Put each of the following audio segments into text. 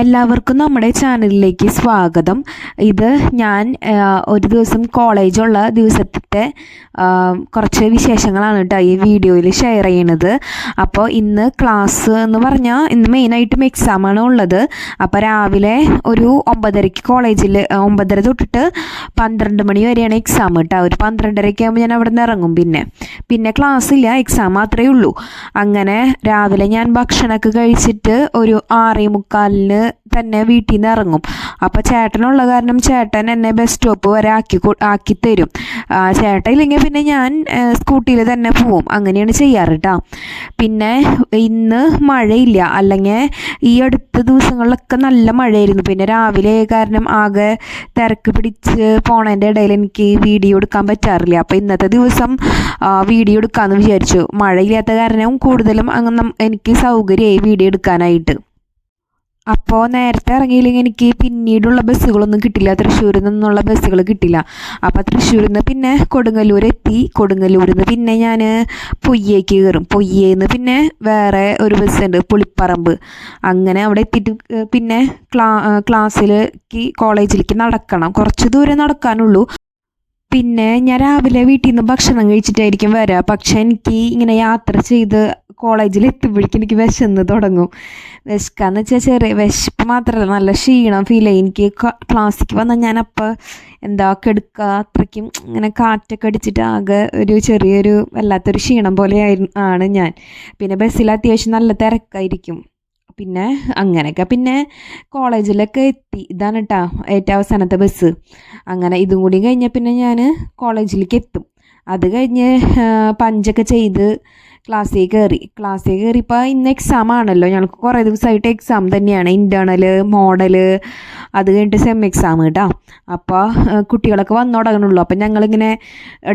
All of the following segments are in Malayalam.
എല്ലാവർക്കും നമ്മുടെ ചാനലിലേക്ക് സ്വാഗതം. ഇത് ഞാൻ ഒരു ദിവസം കോളേജുള്ള ദിവസത്തെ കുറച്ച് വിശേഷങ്ങളാണ് കേട്ടോ ഈ വീഡിയോയിൽ ഷെയർ ചെയ്യണത്. അപ്പോൾ ഇന്ന് ക്ലാസ് എന്ന് പറഞ്ഞാൽ ഇന്ന് മെയിനായിട്ടും എക്സാമാണ് ഉള്ളത്. അപ്പോൾ രാവിലെ ഒരു ഒമ്പതരയ്ക്ക് കോളേജിൽ ഒമ്പതര തൊട്ടിട്ട് പന്ത്രണ്ട് മണി വരെയാണ് എക്സാം കേട്ടോ ഒരു പന്ത്രണ്ടരയ്ക്ക് ആകുമ്പോൾ ഞാൻ അവിടെ നിന്ന് ഇറങ്ങും പിന്നെ. പിന്നെ ക്ലാസ് ഇല്ല എക്സാം മാത്രമേ ഉള്ളൂ. അങ്ങനെ രാവിലെ ഞാൻ ഭക്ഷണമൊക്കെ കഴിച്ചിട്ട് ഒരു ആറേ മുക്കാലിന് തന്നെ വീട്ടിൽ നിന്ന് ഇറങ്ങും. അപ്പോൾ ചേട്ടനുള്ള കാരണം ചേട്ടൻ എന്നെ ബസ് സ്റ്റോപ്പ് വരെ ആക്കി ആക്കി തരും. ചേട്ടൻ ഇല്ലെങ്കിൽ പിന്നെ ഞാൻ സ്കൂട്ടിയിൽ തന്നെ പോവും. അങ്ങനെയാണ് ചെയ്യാറ് കേട്ടോ പിന്നെ ഇന്ന് മഴയില്ല. അല്ലെങ്കിൽ ഈ അടുത്ത ദിവസങ്ങളിലൊക്കെ നല്ല മഴയായിരുന്നു. പിന്നെ രാവിലെ കാരണം ആകെ തിരക്ക് പിടിച്ച് പോണതിന്റെ ഇടയിൽ എനിക്ക് വീഡിയോ എടുക്കാൻ പറ്റാറില്ല. അപ്പോൾ ഇന്നത്തെ ദിവസം വീഡിയോ എടുക്കാമെന്ന് വിചാരിച്ചു. മഴയില്ലാത്ത കാരണം കൂടുതലും അങ്ങനെ എനിക്ക് സൗകര്യമായി വീഡിയോ എടുക്കാനായിട്ട്. അപ്പോൾ നേരത്തെ ഇറങ്ങിയില്ലെങ്കിൽ എനിക്ക് പിന്നീടുള്ള ബസ്സുകളൊന്നും കിട്ടില്ല. തൃശ്ശൂരിൽ നിന്നുള്ള ബസ്സുകൾ കിട്ടില്ല. അപ്പോൾ തൃശ്ശൂരിൽ നിന്ന് പിന്നെ കൊടുങ്ങല്ലൂർ എത്തി. കൊടുങ്ങല്ലൂരിൽ നിന്ന് പിന്നെ ഞാൻ പൊയ്യേക്ക് കയറും പൊയ്യേന്ന് നിന്ന് പിന്നെ വേറെ ഒരു ബസ്സുണ്ട് പുളിപ്പറമ്പ്. അങ്ങനെ അവിടെ എത്തിയിട്ട് പിന്നെ ക്ലാ ക്ലാസ്സിലേക്ക് കോളേജിലേക്ക് നടക്കണം. കുറച്ച് ദൂരം നടക്കാനുള്ളൂ. പിന്നെ ഞാൻ രാവിലെ വീട്ടിൽ നിന്ന് ഭക്ഷണം കഴിച്ചിട്ടായിരിക്കും വരിക പക്ഷേ എനിക്ക് ഇങ്ങനെ യാത്ര ചെയ്ത് കോളേജിൽ എത്തുമ്പോഴേക്കും എനിക്ക് വിശന്ന് തുടങ്ങും. വിശക്കാന്ന് വെച്ചാൽ ചെറിയ വിശപ്പ് മാത്രമല്ല നല്ല ക്ഷീണം ഫീൽ ചെയ്യും. എനിക്ക് ക്ലാസ്സിലേക്ക് വന്നാൽ ഞാൻ അപ്പോൾ എന്താ കെടുക്കുക അത്രയ്ക്കും ഇങ്ങനെ കാറ്റൊക്കെ അടിച്ചിട്ട് ആകെ ഒരു ചെറിയൊരു വല്ലാത്തൊരു ക്ഷീണം പോലെ ആണ് ഞാൻ. പിന്നെ ബസ്സിൽ അത്യാവശ്യം നല്ല തിരക്കായിരിക്കും. പിന്നെ അങ്ങനെയൊക്കെ. പിന്നെ കോളേജിലൊക്കെ എത്തി. ഇതാണ് കേട്ടോ ഏറ്റവും അവസാനത്തെ ബസ് അങ്ങനെ ഇതും കൂടി കഴിഞ്ഞാൽ പിന്നെ ഞാൻ കോളേജിലേക്ക് എത്തും. അത് കഴിഞ്ഞ് പഞ്ചൊക്കെ ചെയ്ത് ക്ലാസ്സിൽ കയറി ക്ലാസ്സിൽ കയറിയപ്പോൾ ഇന്ന് എക്സാം ആണല്ലോ. ഞങ്ങൾക്ക് കുറേ ദിവസമായിട്ട് എക്സാം തന്നെയാണ്. ഇന്റേർണൽ മോഡൽ അത് കഴിഞ്ഞിട്ട് സെം എക്സാം കേട്ടോ അപ്പോൾ കുട്ടികളൊക്കെ വന്നു തുടങ്ങണുള്ളൂ. അപ്പോൾ ഞങ്ങളിങ്ങനെ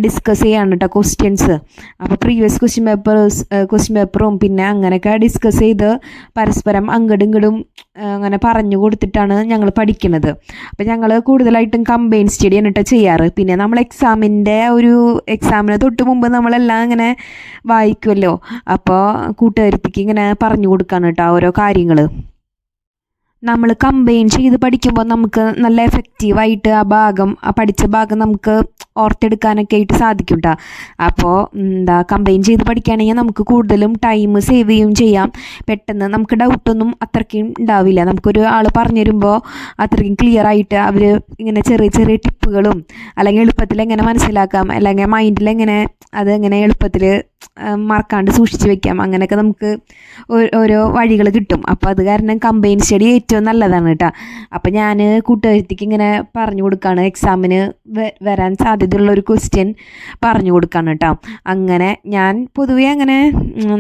ഡിസ്കസ് ചെയ്യാണ് കേട്ടോ ക്വസ്റ്റ്യൻസ് അപ്പോൾ പ്രീവിയസ് ക്വസ്റ്റ്യൻ പേപ്പേഴ്സ് ക്വസ്റ്റ്യൻ പേപ്പറും പിന്നെ അങ്ങനെയൊക്കെ ഡിസ്കസ് ചെയ്ത് പരസ്പരം അങ്ങടും ഇങ്ങടും അങ്ങനെ പറഞ്ഞു കൊടുത്തിട്ടാണ് ഞങ്ങൾ പഠിക്കുന്നത് അപ്പോൾ ഞങ്ങൾ കൂടുതലായിട്ടും കമ്പൈൻ സ്റ്റഡി കേട്ടോ ചെയ്യാറ്. പിന്നെ നമ്മൾ എക്സാമിന്റെ ഒരു എക്സാമിന് തൊട്ട് മുമ്പ് നമ്മളെല്ലാം ഇങ്ങനെ വായിക്കുമല്ലോ അപ്പോൾ കൂട്ടുകാരത്തിക്ക് ഇങ്ങനെ പറഞ്ഞു കൊടുക്കാണ് കേട്ടോ ഓരോ കാര്യങ്ങൾ നമ്മൾ കമ്പൈൻ ചെയ്ത് പഠിക്കുമ്പോൾ നമുക്ക് നല്ല എഫക്റ്റീവായിട്ട് ആ ഭാഗം ആ പഠിച്ച ഭാഗം നമുക്ക് ഓർത്തെടുക്കാനൊക്കെ ആയിട്ട് സാധിക്കും കേട്ടോ അപ്പോൾ എന്താ കമ്പൈൻ ചെയ്ത് പഠിക്കുകയാണെങ്കിൽ നമുക്ക് കൂടുതലും ടൈം സേവ് ചെയ്യുകയും ചെയ്യാം. പെട്ടെന്ന് നമുക്ക് ഡൗട്ടൊന്നും അത്രയ്ക്കും ഉണ്ടാവില്ല. നമുക്കൊരു ആൾ പറഞ്ഞു തരുമ്പോൾ അത്രയ്ക്കും ക്ലിയർ ആയിട്ട് അവർ ഇങ്ങനെ ചെറിയ ചെറിയ ടിപ്പുകളും അല്ലെങ്കിൽ എളുപ്പത്തിൽ എങ്ങനെ മനസ്സിലാക്കാം അല്ലെങ്കിൽ മൈൻഡിൽ എങ്ങനെ അത് എങ്ങനെ എളുപ്പത്തിൽ മറക്കാണ്ട് സൂക്ഷിച്ച് വെക്കാം അങ്ങനെയൊക്കെ നമുക്ക് ഓരോ വഴികൾ കിട്ടും. അപ്പോൾ അത് കാരണം കമ്പൈൻ സ്റ്റഡി ഏറ്റവും നല്ലതാണ് കേട്ടോ അപ്പോൾ ഞാൻ കൂട്ടുകാരത്തേക്ക് ഇങ്ങനെ പറഞ്ഞു കൊടുക്കുകയാണ് എക്സാമിന് വരാൻ സാധ്യതയുള്ള ഒരു ക്വസ്റ്റ്യൻ പറഞ്ഞു കൊടുക്കാൻ കേട്ടോ. അങ്ങനെ ഞാൻ പൊതുവേ അങ്ങനെ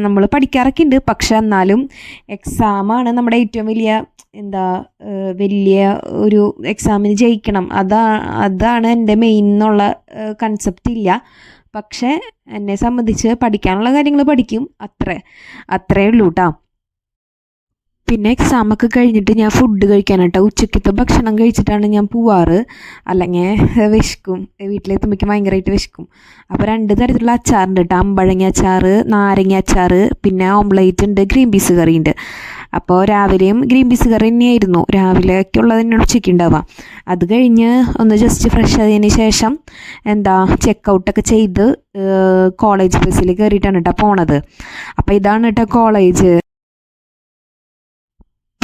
നമ്മൾ പഠിക്കാറൊക്കെ ഉണ്ട് പക്ഷെ എന്നാലും എക്സാമാണ് നമ്മുടെ ഏറ്റവും വലിയ എന്താ വലിയ ഒരു എക്സാമിന് ജയിക്കണം. അതാ അതാണ് എന്റെ മെയിൻ എന്നുള്ള കൺസെപ്റ്റ് ഇല്ല. പക്ഷേ എന്നെ സംബന്ധിച്ച് പഠിക്കാനുള്ള കാര്യങ്ങൾ പഠിക്കും. അത്രേ അത്രേ ഉള്ളൂ കേട്ടോ പിന്നെ എക്സാമൊക്കെ കഴിഞ്ഞിട്ട് ഞാൻ ഫുഡ് കഴിക്കാനാട്ടോ. ഉച്ചക്കത്തെ ഭക്ഷണം കഴിച്ചിട്ടാണ് ഞാൻ പോവാറ്. അല്ലെങ്കിൽ വിശക്കും. വീട്ടിലെത്തുമ്പോഴേക്കും ഭയങ്കരമായിട്ട് വിശക്കും. അപ്പോൾ രണ്ട് തരത്തിലുള്ള അച്ചാറുണ്ട് കേട്ടോ അമ്പഴങ്ങ അച്ചാർ നാരങ്ങ അച്ചാർ പിന്നെ ഓംലേറ്റ് ഉണ്ട് ഗ്രീൻ പീസ് കറി ഉണ്ട്. അപ്പോൾ രാവിലെയും ഗ്രീൻ പീസ് കറി തന്നെയായിരുന്നു. രാവിലെയൊക്കെ ഉള്ളത് തന്നെയാണ് ഉച്ചയ്ക്ക് ഉണ്ടാവുക അത് കഴിഞ്ഞ് ഒന്ന് ജസ്റ്റ് ഫ്രഷ് ആയതിന് ശേഷം എന്താ ചെക്ക് ഔട്ടൊക്കെ ചെയ്ത് കോളേജ് ബസ്സിൽ കയറിയിട്ടാണ് കേട്ടോ പോണത്. അപ്പോൾ ഇതാണ് കേട്ടോ കോളേജ്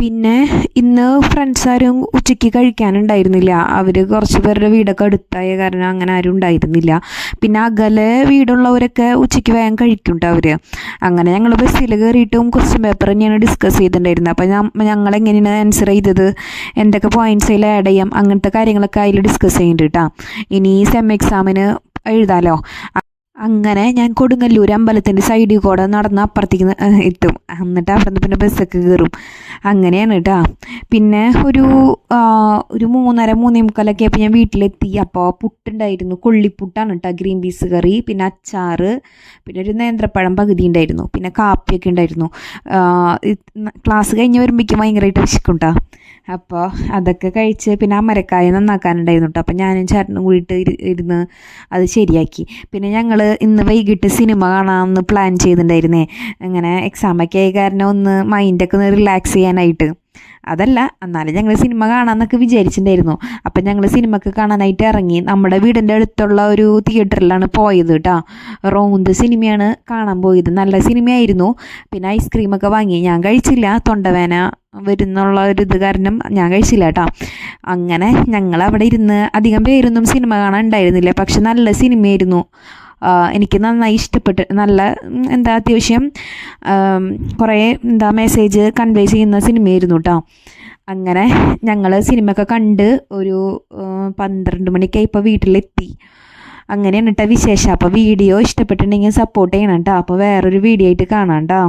പിന്നെ ഇന്ന് ഫ്രണ്ട്സ് ആരും ഉച്ചയ്ക്ക് കഴിക്കാനുണ്ടായിരുന്നില്ല. അവർ കുറച്ച് പേരുടെ വീടൊക്കെ അടുത്തായ കാരണം അങ്ങനെ ആരും ഉണ്ടായിരുന്നില്ല. പിന്നെ അകലെ വീടുള്ളവരൊക്കെ ഉച്ചയ്ക്ക് വേഗം കഴിക്കുന്നുണ്ട് അവർ അങ്ങനെ ഞങ്ങൾ ബസ്സിൽ കയറിയിട്ടും ക്വസ്റ്റ്യൻ പേപ്പർ തന്നെയാണ് ഡിസ്കസ് ചെയ്തിട്ടുണ്ടായിരുന്നത്. അപ്പോൾ ഞങ്ങൾ എങ്ങനെയാണ് ആൻസർ ചെയ്തത്? എന്തൊക്കെ പോയിന്റ്സ് അതിൽ ആഡ് ചെയ്യാം? അങ്ങനത്തെ കാര്യങ്ങളൊക്കെ അതിൽ ഡിസ്കസ് ചെയ്യുന്നുണ്ട് കേട്ടോ ഇനി സെം എക്സാമിന് എഴുതാലോ? അങ്ങനെ ഞാൻ കൊടുങ്ങല്ലൂർ അമ്പലത്തിന്റെ സൈഡിൽ കൂടെ നടന്ന് അപ്പുറത്തേക്ക് എത്തും. എന്നിട്ട് അവിടുന്ന് പിന്നെ ബസ്സൊക്കെ കയറും അങ്ങനെയാണ് കേട്ടോ പിന്നെ ഒരു ഒരു മൂന്നര മൂന്നേ മുക്കാലൊക്കെ ആയപ്പോൾ ഞാൻ വീട്ടിലെത്തി. അപ്പോൾ പുട്ടുണ്ടായിരുന്നു. കൊള്ളിപ്പുട്ടാണ് കേട്ടോ ഗ്രീൻ പീസ് കറി പിന്നെ അച്ചാറ് പിന്നെ ഒരു നേന്ത്രപ്പഴം പകുതി ഉണ്ടായിരുന്നു. പിന്നെ കാപ്പിയൊക്കെ ഉണ്ടായിരുന്നു. ക്ലാസ് കഴിഞ്ഞ് വരുമ്പോഴേക്കും ഭയങ്കരമായിട്ട് വിശക്കും കേട്ടോ അപ്പോൾ അതൊക്കെ കഴിച്ച് പിന്നെ ആ മരക്കായ നന്നാക്കാനുണ്ടായിരുന്നു കേട്ടോ അപ്പോൾ ഞാനും ചേട്ടനും കൂടിയിട്ട് ഇരു- ഇരുന്ന് അത് ശരിയാക്കി. പിന്നെ ഞങ്ങൾ ഇന്ന് വൈകിട്ട് സിനിമ കാണാമെന്ന് പ്ലാൻ ചെയ്തിട്ടുണ്ടായിരുന്നേ അങ്ങനെ എക്സാമൊക്കെ ആയി കാരണം ഒന്ന് മൈൻഡൊക്കെ ഒന്ന് റിലാക്സ് ചെയ്യാനായിട്ട്. അതല്ല എന്നാലും ഞങ്ങൾ സിനിമ കാണാമെന്നൊക്കെ വിചാരിച്ചിട്ടുണ്ടായിരുന്നു അപ്പം ഞങ്ങൾ സിനിമക്ക് കാണാനായിട്ട് ഇറങ്ങി. നമ്മുടെ വീടിന്റെ അടുത്തുള്ള ഒരു തിയേറ്ററിലാണ് പോയത് കേട്ടോ റോന്ത് സിനിമയാണ് കാണാൻ പോയത്. നല്ല സിനിമയായിരുന്നു. പിന്നെ ഐസ്ക്രീമൊക്കെ വാങ്ങി. ഞാൻ കഴിച്ചില്ല. തൊണ്ടവേന വരുന്നുള്ള ഒരു ഇത് കാരണം ഞാൻ കഴിച്ചില്ല കേട്ടോ അങ്ങനെ ഞങ്ങൾ അവിടെ ഇരുന്ന് അധികം പേരൊന്നും സിനിമ കാണാൻ ഉണ്ടായിരുന്നില്ല പക്ഷെ നല്ല സിനിമയായിരുന്നു. എനിക്ക് നന്നായി ഇഷ്ടപ്പെട്ട് നല്ല എന്താ അത്യാവശ്യം കുറേ എന്താ മെസ്സേജ് കൺവേ ചെയ്യുന്ന സിനിമയായിരുന്നു കേട്ടോ അങ്ങനെ ഞങ്ങൾ സിനിമയൊക്കെ കണ്ട് ഒരു പന്ത്രണ്ട് മണിക്കായി ഇപ്പോൾ വീട്ടിലെത്തി. അങ്ങനെയാണ് കേട്ടോ വിശേഷം. അപ്പോൾ വീഡിയോ ഇഷ്ടപ്പെട്ടിട്ടുണ്ടെങ്കിൽ സപ്പോർട്ട് ചെയ്യണം കേട്ടോ അപ്പോൾ വേറൊരു വീഡിയോ ആയിട്ട് കാണാം കേട്ടോ